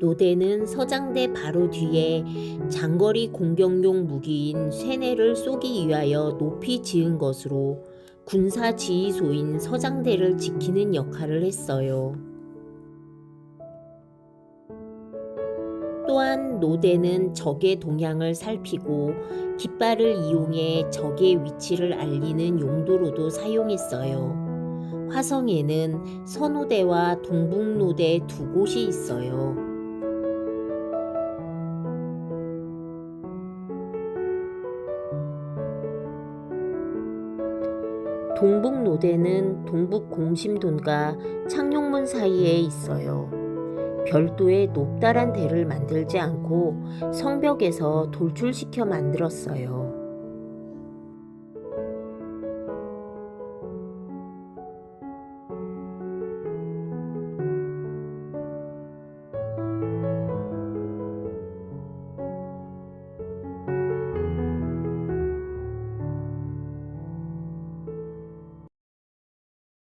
노대는 서장대 바로 뒤에 장거리 공격용 무기인 쇠뇌를 쏘기 위하여 높이 지은 것으로 군사 지휘소인 서장대를 지키는 역할을 했어요. 또한 노대는 적의 동향을 살피고 깃발을 이용해 적의 위치를 알리는 용도로도 사용했어요. 화성에는 서노대와 동북노대 두 곳이 있어요. 동북노대는 동북 공심돈과 창룡문 사이에 있어요. 별도의 높다란 대를 만들지 않고 성벽에서 돌출시켜 만들었어요.